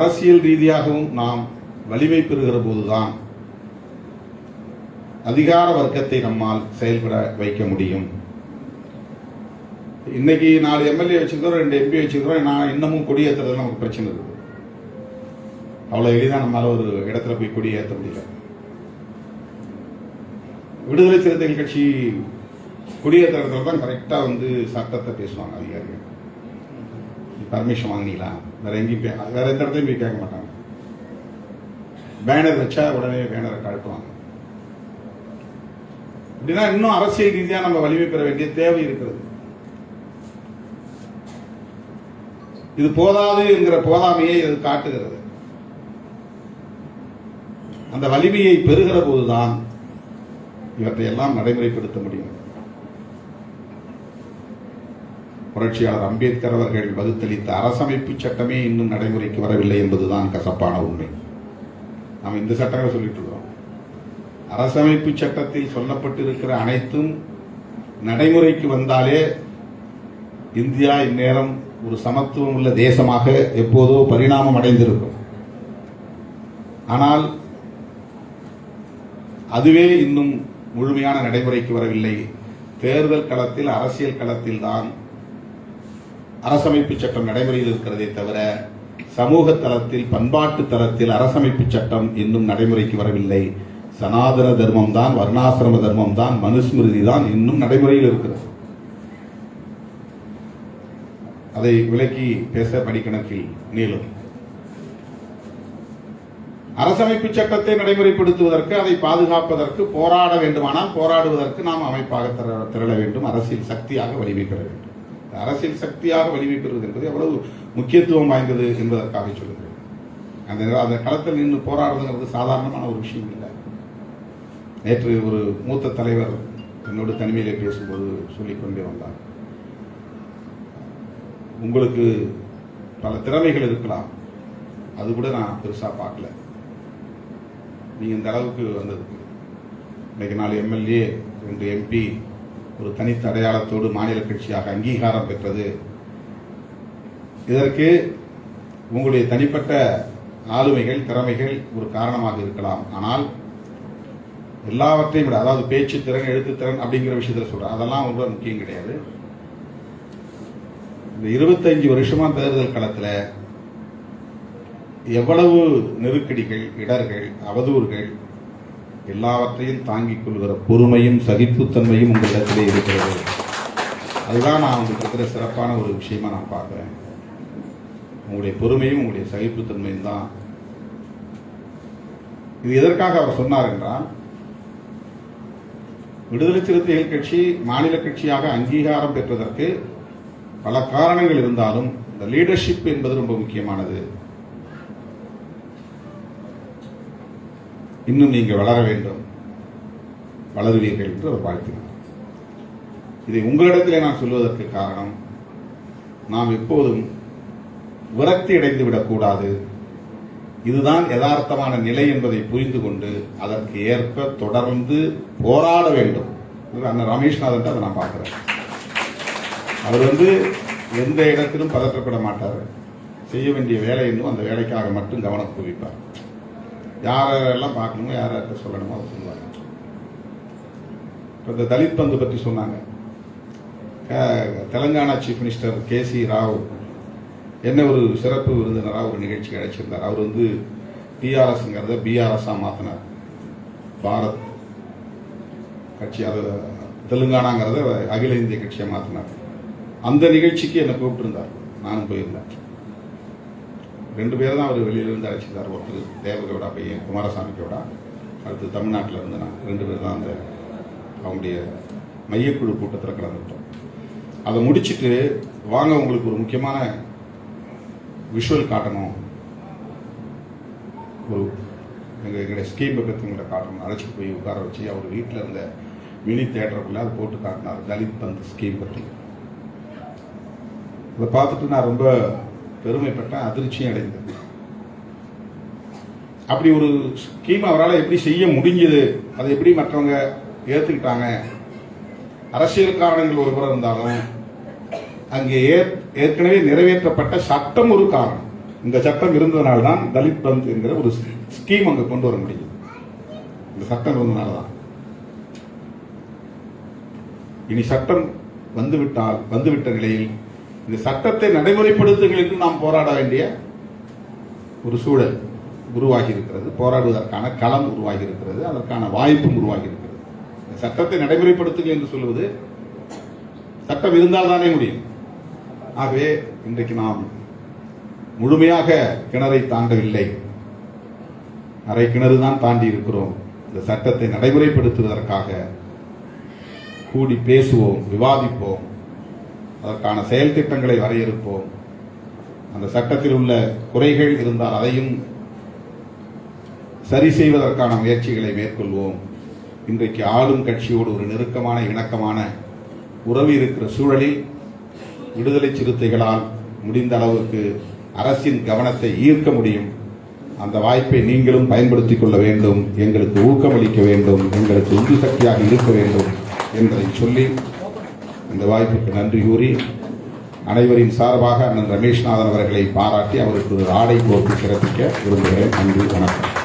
அரசியல் ரீதியாகவும் நாம் வலிமை பெறுகிற போதுதான் அதிகார வர்க்கத்தை நம்மால் செயல்பட வைக்க முடியும். இன்னைக்கு நாலு எம்எல்ஏ வச்சிருக்கிறோம் ரெண்டு எம்பி வச்சிருக்கிறோம் நான் இன்னமும் கொடியேற்றுறது நமக்கு பிரச்சனை இருக்குது அவ்வளவு எளிதாக நம்மளால் ஒரு இடத்துல போய் கொடியேற்ற முடியல. விடுதலை சிறுத்தைகள் கட்சி கொடியேற்ற இடத்துல தான் கரெக்டாக வந்து சட்டத்தை பேசுவாங்க அதிகாரிகள். பர்மிஷன் வாங்கினீங்களா வேற எங்கேயும் வேற எந்த இடத்துலையும் போய் கேட்க மாட்டாங்க. பேனர் வச்சா உடனே பேனரை கழட்டுவாங்க அப்படின்னா இன்னும் அரசியல் ரீதியாக நம்ம வலிமை பெற வேண்டிய தேவை இருக்கிறது. இது போதாது என்கிற போதாமையை இது காட்டுகிறது. அந்த வலிமையை பெறுகிற போதுதான் இவற்றை எல்லாம் நடைமுறைப்படுத்த முடியும். புரட்சியாளர் அம்பேத்கர் அவர்கள் வகுத்தளித்த அரசமைப்பு சட்டமே இன்னும் நடைமுறைக்கு வரவில்லை என்பதுதான் கசப்பான உண்மை. நாம் இந்த சட்டங்களை சொல்லிட்டு இருக்கிறோம். அரசமைப்பு சட்டத்தில் சொல்லப்பட்டிருக்கிற அனைத்தும் நடைமுறைக்கு வந்தாலே இந்தியா இந்நேரம் ஒரு சமத்துவம் உள்ள தேசமாக எப்போதோ பரிணாமம் அடைந்திருக்கும். ஆனால் அதுவே இன்னும் முழுமையான நடைமுறைக்கு வரவில்லை. தேர்தல் களத்தில் அரசியல் களத்தில் தான் அரசமைப்பு சட்டம் நடைமுறையில் இருக்கிறதே தவிர சமூக தளத்தில் பண்பாட்டு தளத்தில் அரசமைப்பு சட்டம் இன்னும் நடைமுறைக்கு வரவில்லை. சனாதன தர்மம் தான் வர்ணாசிரம தர்மம் தான் மனுஸ்மிருதி தான் இன்னும் நடைமுறையில் இருக்கிறது. அதை விலக்கி பேச படிக்கணக்கில் நீளும் அரசமைப்பு சட்டத்தை நடைமுறைப்படுத்துவதற்கு அதை பாதுகாப்பதற்கு போராட வேண்டுமானால் போராடுவதற்கு நாம் அமைப்பாக திரள வேண்டும். அரசியல் சக்தியாக வலிமை பெற வேண்டும். அரசியல் சக்தியாக வலிமை பெறுவது என்பது எவ்வளவு முக்கியத்துவம் வாய்ந்தது என்பதற்காக சொல்லுகிறேன். அந்த அந்த களத்தில் நின்று போராடுறதுங்கிறது சாதாரணமான ஒரு விஷயம் இல்லை. நேற்று ஒரு மூத்த தலைவர் என்னோடு தனிமையிலே பேசும்போது சொல்லிக்கொண்டே வந்தார். உங்களுக்கு பல திறமைகள் இருக்கலாம். அது கூட நான் பெருசாக பார்க்கல. நீங்கள் இந்த அளவுக்கு வந்ததுக்கு. இன்னைக்கு நாலு எம்எல்ஏ ரெண்டு எம்பி ஒரு தனித்த அடையாளத்தோடு மாநில கட்சியாக அங்கீகாரம் பெற்றது. இதற்கு உங்களுடைய தனிப்பட்ட ஆளுமைகள் திறமைகள் ஒரு காரணமாக இருக்கலாம். ஆனால் எல்லாவற்றையும் விட அதாவது பேச்சு திறன் எழுத்து திறன் அப்படிங்கிற விஷயத்தில் சொல்கிறேன் அதெல்லாம் ரொம்ப முக்கியம் கிடையாது. இந்த இருபத்தஞ்சு வருஷமா தேர்தல் களத்தில் எவ்வளவு நெருக்கடிகள் இடர்கள் அவதூறுகள் எல்லாவற்றையும் தாங்கிக் கொள்கிற பொறுமையும் சகிப்புத்தன்மையும் உங்களிடத்திலே இருக்கிறது. அதுதான் நான் உங்களுக்கு இருக்கிற சிறப்பான ஒரு விஷயமா நான் பார்க்குறேன். உங்களுடைய பொறுமையும் உங்களுடைய சகிப்புத்தன்மையும் தான். இது எதற்காக அவர் சொன்னார் என்றால் விடுதலை சிறுத்தைகள் கட்சி மாநில கட்சியாக அங்கீகாரம் பெற்றதற்கு பல காரணங்கள் இருந்தாலும் இந்த லீடர்ஷிப் என்பது ரொம்ப முக்கியமானது. இன்னும் நீங்கள் வளர வேண்டும். வளருவீர்கள் என்று அவர் வாழ்த்தினார். இதை உங்களிடத்திலே நான் சொல்வதற்கு காரணம் நாம் எப்போதும் விரக்தி அடைந்து விடக்கூடாது. இதுதான் யதார்த்தமான நிலை என்பதை புரிந்து கொண்டு அதற்கு ஏற்ப தொடர்ந்து போராட வேண்டும். இது அண்ணன் ரமேஷ்நாதன் அதை நான் பார்க்குறேன். அவர் வந்து எந்த இடத்திலும் பதற்றப்பட மாட்டார். செய்ய வேண்டிய வேலை என்னும் அந்த வேலைக்காக மட்டும் கவனம் குவிப்பார். யாரெல்லாம் பார்க்கணுமோ யார்கிட்ட சொல்லணுமோ அதை சொல்லுவாங்க. இப்போ இந்த தலித் பந்து பற்றி சொன்னாங்க. Telangana chief minister K C Rao என்ன ஒரு சிறப்பு விருந்தினராக ஒரு நிகழ்ச்சிக்கு அழைச்சிருந்தார் அவர் வந்து டிஆர்எஸ்ங்கிறத பிஆர்எஸ்ஸாக மாற்றினார் பாரத் கட்சி அது தெலுங்கானாங்கிறத அகில இந்திய கட்சியை மாற்றினார் அந்த நிகழ்ச்சிக்கு என்னை கூப்பிட்டுருந்தார். நானும் போயிருந்தேன். ரெண்டு பேர் தான் அவர் வெளியிலேருந்து அழைச்சிருந்தார். ஒருத்தர் தேவகவுடா பையன் குமாரசாமி கவுடா அடுத்து தமிழ்நாட்டில் இருந்து நான் ரெண்டு பேர் தான் அந்த அவங்களுடைய மையக்குழு கூட்டத்தில் கலந்துட்டோம் அதை முடிச்சுட்டு வாங்க உங்களுக்கு ஒரு முக்கியமான விஷுவல் காட்டணும். ஒரு எங்கள் எங்களுடைய ஸ்கீமை பற்றி உங்களை காட்டணும். அழைச்சிட்டு போய் உட்கார வச்சு அவர் வீட்டில் இருந்த மினி தேட்டருக்குள்ளே அதை போட்டு காட்டினார். தலித் பந்த் ஸ்கீம் பற்றி அதை பார்த்துட்டு நான் ரொம்ப பெருமைப்பட்ட அதிர்ச்சி அடைந்தது. அப்படி ஒரு ஸ்கீம் அவரால் எப்படி செய்ய முடிஞ்சது? அதை எப்படி மற்றவங்க ஏற்றுக்கிட்டாங்க அரசியல் காரணங்கள் ஒரு புறம் இருந்தாலும் அங்கே ஏற்- ஏற்கனவே நிறைவேற்றப்பட்ட சட்டம் ஒரு காரணம். இந்த சட்டம் இருந்ததனால்தான் தலித் பந்த் என்கிற ஒரு ஸ்கீம் அங்கே கொண்டு வர முடியும். இந்த சட்டம் இருந்ததுனால தான் இனி சட்டம் வந்துவிட்டால் வந்துவிட்ட நிலையில் இந்த சட்டத்தை நடைமுறைப்படுத்துங்கள் என்று நாம் போராட வேண்டிய ஒரு சூழல் உருவாகி இருக்கிறது போராடுவதற்கான களம் உருவாகி இருக்கிறது அதற்கான வாய்ப்பும் உருவாகி இருக்கிறது இந்த சட்டத்தை நடைமுறைப்படுத்துங்கள் என்று சொல்வது சட்டம் இருந்தால் தானே முடியும். ஆகவே இன்றைக்கு நாம் முழுமையாக கிணறை தாண்டவில்லை. அரை கிணறு தான் தாண்டி இருக்கிறோம். இந்த சட்டத்தை நடைமுறைப்படுத்துவதற்காக கூடி பேசுவோம் விவாதிப்போம். அதற்கான செயல் திட்டங்களை வரையறுப்போம். அந்த சட்டத்தில் உள்ள குறைகள் இருந்தால் அதையும் சரி செய்வதற்கான முயற்சிகளை மேற்கொள்வோம். இன்றைக்கு ஆளும் கட்சியோடு ஒரு நெருக்கமான இணக்கமான உறவு இருக்கிற சூழலில் விடுதலை சிறுத்தைகளால் முடிந்த அளவுக்கு அரசின் கவனத்தை ஈர்க்க முடியும். அந்த வாய்ப்பை நீங்களும் பயன்படுத்திக் கொள்ள வேண்டும். எங்களுக்கு ஊக்கமளிக்க வேண்டும். எங்களுக்கு உந்து சக்தியாக இருக்க வேண்டும். என்பதை சொல்லி இந்த வாய்ப்புக்கு நன்றி கூறி அனைவரின் சார்பாக அண்ணன் ரமேஷ்நாதன் அவர்களை பாராட்டி அவருக்கு ஒரு ஆடை போட்டு சிறப்பிக்க விரும்புகிறேன். நன்றி வணக்கம்.